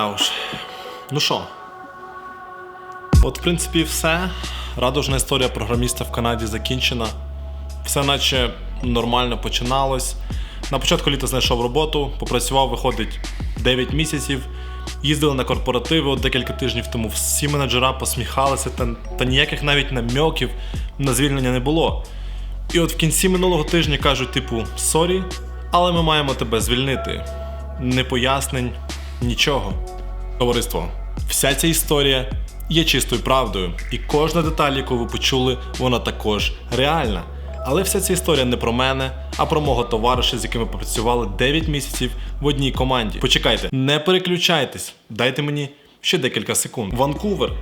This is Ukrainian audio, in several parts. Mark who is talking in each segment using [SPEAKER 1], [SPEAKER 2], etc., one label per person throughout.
[SPEAKER 1] Да уж. Ну що? От, в принципі, все. Радужна історія програміста в Канаді закінчена. Все наче нормально починалось. На початку літа знайшов роботу, попрацював, виходить 9 місяців. Їздили на корпоративи от декілька тижнів тому. Всі менеджера посміхалися, та, та ніяких навіть намьоків на звільнення не було. І от в кінці минулого тижня кажуть, типу, сорі, але ми маємо тебе звільнити. Не пояснень, нічого. Товариство, вся ця історія є чистою правдою, і кожна деталь, яку ви почули, вона також реальна. Але вся ця історія не про мене, а про мого товариша, з яким ми попрацювали 9 місяців в одній команді. Почекайте, не переключайтесь, дайте мені ще декілька секунд. Ванкувер.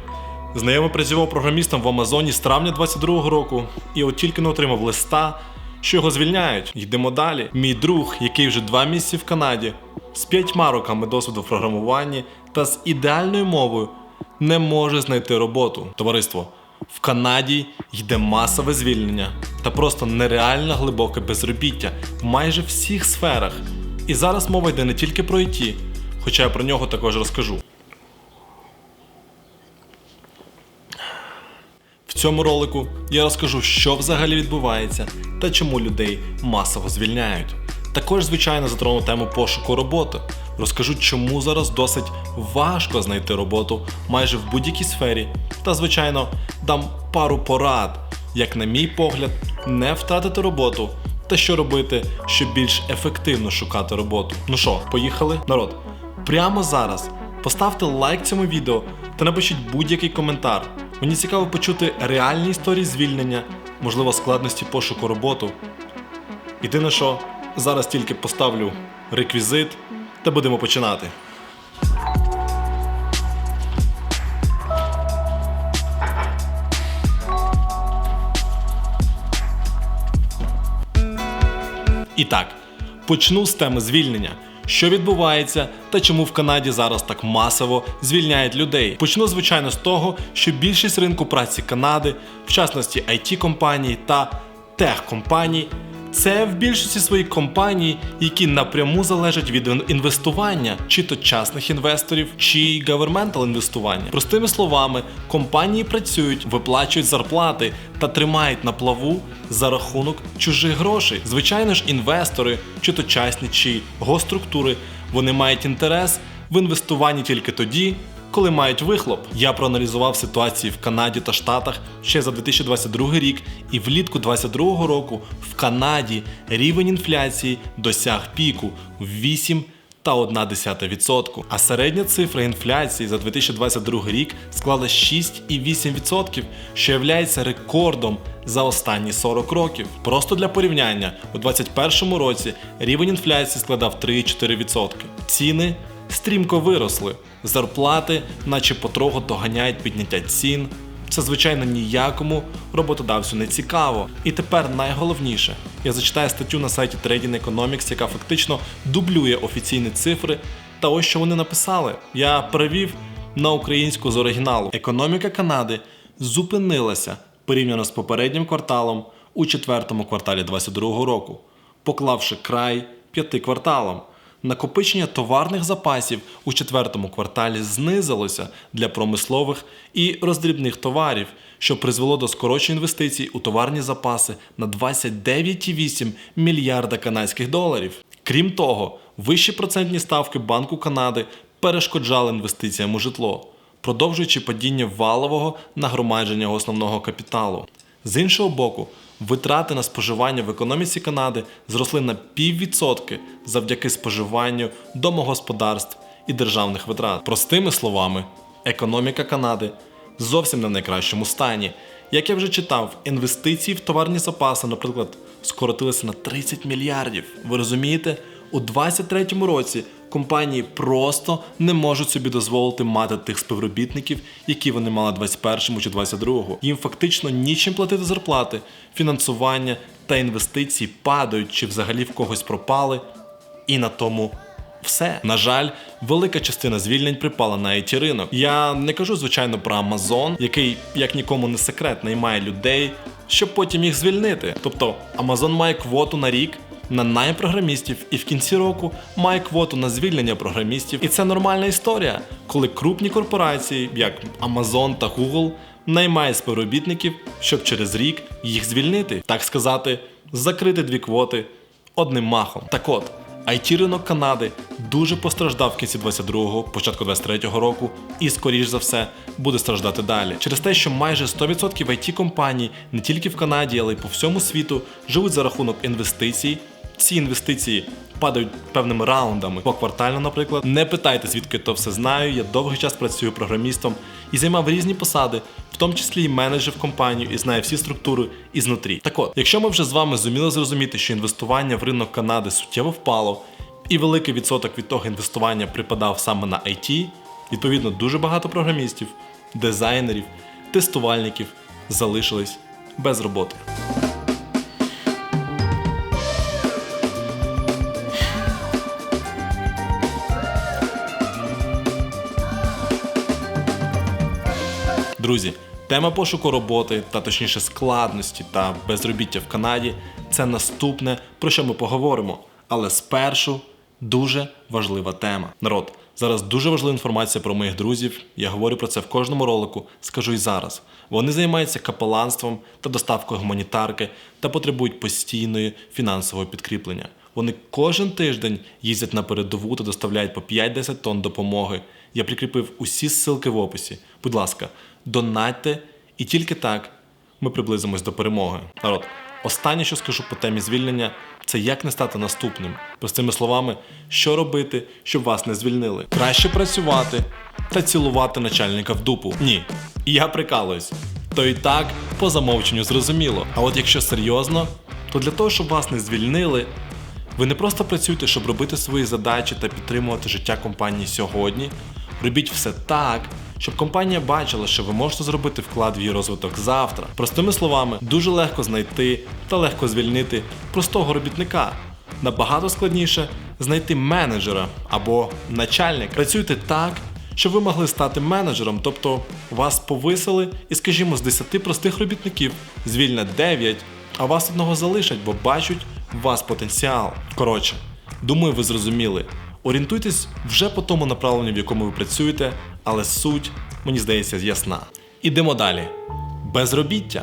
[SPEAKER 1] Знайомий працював програмістом в Амазоні з травня 22-го року, і от тільки не отримав листа, що його звільняють. Йдемо далі. Мій друг, який вже два місяці в Канаді, з п'ятьма роками досвіду в програмуванні та з ідеальною мовою, не може знайти роботу. Товариство, в Канаді йде масове звільнення та просто нереально глибоке безробіття в майже всіх сферах. І зараз мова йде не тільки про ІТ, хоча я про нього також розкажу. Цьому ролику я розкажу, що взагалі відбувається та чому людей масово звільняють. Також, звичайно, затрону тему пошуку роботи. Розкажу, чому зараз досить важко знайти роботу майже в будь-якій сфері. Та, звичайно, дам пару порад, як, на мій погляд, не втратити роботу та що робити, щоб більш ефективно шукати роботу. Ну що, поїхали? Народ, прямо зараз поставте лайк цьому відео та напишіть будь-який коментар. Мені цікаво почути реальні історії звільнення, можливо, складності пошуку роботи. Єдине, що зараз тільки поставлю реквізит та будемо починати. І так, почну з теми звільнення. Що відбувається та чому в Канаді зараз так масово звільняють людей? Почну, звичайно, з того, що більшість ринку праці Канади, в частності it компаній та тех-компаній, це в більшості своїх компаній, які напряму залежать від інвестування, чи то частних інвесторів, чи governmental інвестування. Простими словами, компанії працюють, виплачують зарплати та тримають на плаву за рахунок чужих грошей. Звичайно ж, інвестори, чи то частні, чи госструктури, вони мають інтерес в інвестуванні тільки тоді, коли мають вихлоп. Я проаналізував ситуації в Канаді та Штатах ще за 2022 рік, і влітку 2022 року в Канаді рівень інфляції досяг піку в 8 та 1,1%. А середня цифра інфляції за 2022 рік склала 6,8%, що є рекордом за останні 40 років. Просто для порівняння, у 2021 році рівень інфляції складав 3,4%. Ціни стрімко виросли, зарплати, наче потроху доганяють підняття цін. Це, звичайно, ніякому роботодавцю не цікаво. І тепер найголовніше, я зачитаю статтю на сайті Trading Economics, яка фактично дублює офіційні цифри. Та ось що вони написали. Я перевів на українську з оригіналу. Економіка Канади зупинилася порівняно з попереднім кварталом у четвертому кварталі 2022 року, поклавши край п'яти кварталам. Накопичення товарних запасів у четвертому кварталі знизилося для промислових і роздрібних товарів, що призвело до скорочень інвестицій у товарні запаси на 29,8 мільярда канадських доларів. Крім того, вищі процентні ставки Банку Канади перешкоджали інвестиціям у житло, продовжуючи падіння валового нагромадження основного капіталу. З іншого боку, витрати на споживання в економіці Канади зросли на піввідсотки завдяки споживанню домогосподарств і державних витрат. Простими словами, економіка Канади зовсім не в найкращому стані. Як я вже читав, інвестиції в товарні запаси, наприклад, скоротилися на 30 мільярдів. Ви розумієте? У 2023 році компанії просто не можуть собі дозволити мати тих співробітників, які вони мали в 21 чи 22. Їм фактично нічим платити зарплати, фінансування та інвестиції падають чи взагалі в когось пропали. І на тому все. На жаль, велика частина звільнень припала на it ринок. Я не кажу, звичайно, про Amazon, який, як нікому не секрет, наймає людей, щоб потім їх звільнити. Тобто Amazon має квоту на рік на найм програмістів і в кінці року має квоту на звільнення програмістів. І це нормальна історія, коли крупні корпорації, як Amazon та Google, наймають співробітників, щоб через рік їх звільнити, так сказати, закрити дві квоти одним махом. Так от. it ринок Канади дуже постраждав в кінці 22-го, початку 23-го року, і, скоріш за все, буде страждати далі. Через те, що майже 100% it компаній не тільки в Канаді, але й по всьому світу живуть за рахунок інвестицій. Ці інвестиції падають певними раундами поквартально, наприклад. Не питайте, звідки то все знаю. Я довгий час працюю програмістом і займав різні посади, в тому числі і менеджер в компанію, і знаю всі структури ізнутрі. Так от, якщо ми вже з вами зуміли зрозуміти, що інвестування в ринок Канади суттєво впало, і великий відсоток від того інвестування припадав саме на IT, відповідно, дуже багато програмістів, дизайнерів, тестувальників залишились без роботи. Друзі, тема пошуку роботи, та точніше складності та безробіття в Канаді це наступне, про що ми поговоримо. Але спершу дуже важлива тема. Народ, зараз дуже важлива інформація про моїх друзів. Я говорю про це в кожному ролику, скажу і зараз. Вони займаються капеланством та доставкою гуманітарки та потребують постійної фінансового підкріплення. Вони кожен тиждень їздять на передову та доставляють по 5-10 тонн допомоги. Я прикріпив усі ссылки в описі. Будь ласка, донатьте, і тільки так ми приблизимось до перемоги. Народ, останнє, що скажу по темі звільнення, це як не стати наступним. Простими словами, що робити, щоб вас не звільнили. Краще працювати та цілувати начальника в дупу. Ні, я прикалуюсь. То і так по замовченню зрозуміло. А от якщо серйозно, то для того, щоб вас не звільнили, ви не просто працюєте, щоб робити свої задачі та підтримувати життя компанії сьогодні. Робіть все так, щоб компанія бачила, що ви можете зробити вклад в її розвиток завтра. Простими словами, дуже легко знайти та легко звільнити простого робітника. Набагато складніше знайти менеджера або начальника. Працюйте так, щоб ви могли стати менеджером, тобто вас повисили і, скажімо, з 10 простих робітників звільнять 9, а вас одного залишать, бо бачать в вас потенціал. Коротше, думаю, ви зрозуміли. Орієнтуйтесь вже по тому направленню, в якому ви працюєте, але суть, мені здається, ясна. Ідемо далі. Безробіття.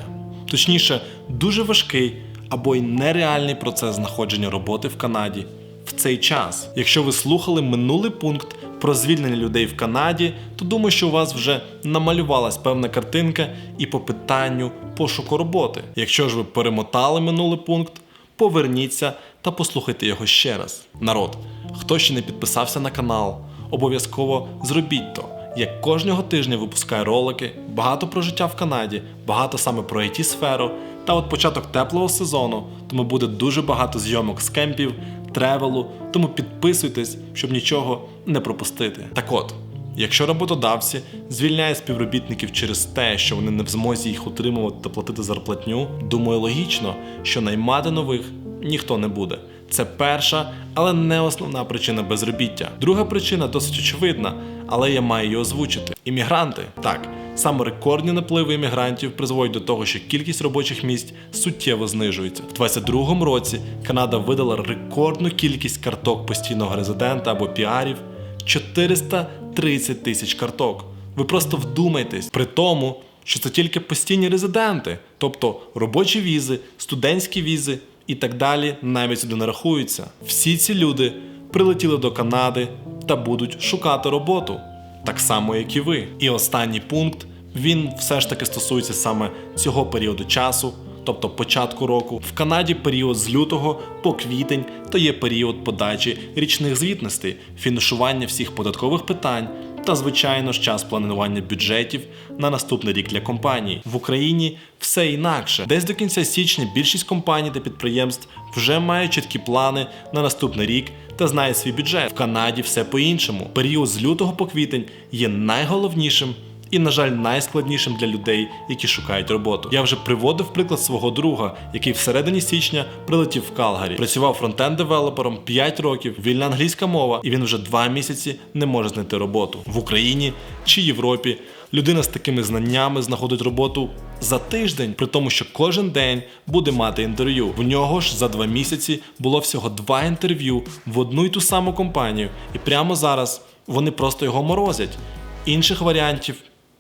[SPEAKER 1] Точніше, дуже важкий або й нереальний процес знаходження роботи в Канаді в цей час. Якщо ви слухали минулий пункт про звільнення людей в Канаді, то думаю, що у вас вже намалювалась певна картинка і по питанню пошуку роботи. Якщо ж ви перемотали минулий пункт, поверніться та послухайте його ще раз. Народ, хто ще не підписався на канал, обов'язково зробіть то. Я кожного тижня випускаю ролики, багато про життя в Канаді, багато саме про it сферу та от початок теплого сезону, тому буде дуже багато зйомок з кемпів, тревелу, тому підписуйтесь, щоб нічого не пропустити. Так от, якщо роботодавці звільняють співробітників через те, що вони не в змозі їх утримувати та платити зарплатню, думаю, логічно, що наймати нових ніхто не буде. Це перша, але не основна причина безробіття. Друга причина досить очевидна, але я маю її озвучити. Іммігранти. Так, саме рекордні напливи іммігрантів призводять до того, що кількість робочих місць суттєво знижується. В 2022 році Канада видала рекордну кількість карток постійного резидента або піарів 430 тисяч карток. Ви просто вдумайтесь, при тому, що це тільки постійні резиденти, тобто робочі візи, студентські візи і так далі навіть сюди не рахуються. Всі ці люди прилетіли до Канади та будуть шукати роботу, так само, як і ви. І останній пункт він все ж таки стосується саме цього періоду часу. Тобто початку року в Канаді період з лютого по квітень то є період подачі річних звітностей, фінішування всіх податкових питань та, звичайно ж, час планування бюджетів на наступний рік для компаній. В Україні все інакше. Десь до кінця січня більшість компаній та підприємств вже мають чіткі плани на наступний рік та знає свій бюджет. В Канаді все по-іншому. Період з лютого по квітень є найголовнішим. І на жаль, найскладнішим для людей, які шукають роботу. Я вже приводив приклад свого друга, який всередині січня прилетів в Калгарі, працював фронтенд-девелопером 5 років, вільна англійська мова, і він вже 2 місяці не може знайти роботу в Україні чи Європі. Людина з такими знаннями знаходить роботу за тиждень, при тому, що кожен день буде мати інтерв'ю. В нього ж за два місяці було всього два інтерв'ю в одну й ту саму компанію, і прямо зараз вони просто його морозять. Інших варіантів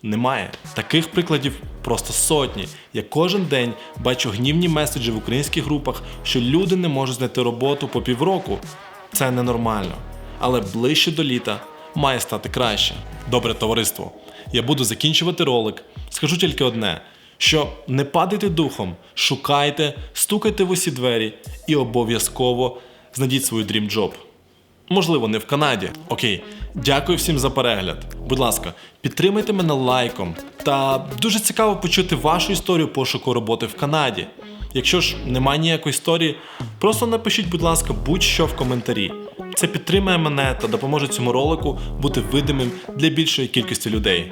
[SPEAKER 1] немає. Таких прикладів просто сотні. Я кожен день бачу гнівні меседжі в українських групах, що люди не можуть знайти роботу по півроку. Це ненормально. Але ближче до літа має стати краще. Добре, товариство. Я буду закінчувати ролик. Скажу тільки одне: що не падайте духом, шукайте, стукайте в усі двері і обов'язково знайдіть свою Job. Можливо, не в Канаді. Окей, дякую всім за перегляд. Будь ласка, підтримайте мене лайком. Та дуже цікаво почути вашу історію пошуку роботи в Канаді. Якщо ж немає ніякої історії, просто напишіть, будь ласка, будь-що в коментарі. Це підтримає мене та допоможе цьому ролику бути видимим для більшої кількості людей.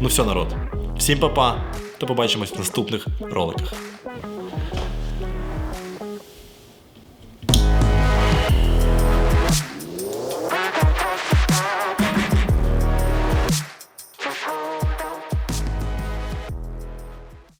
[SPEAKER 1] Ну все, народ. Всім па-па, та побачимось в наступних роликах.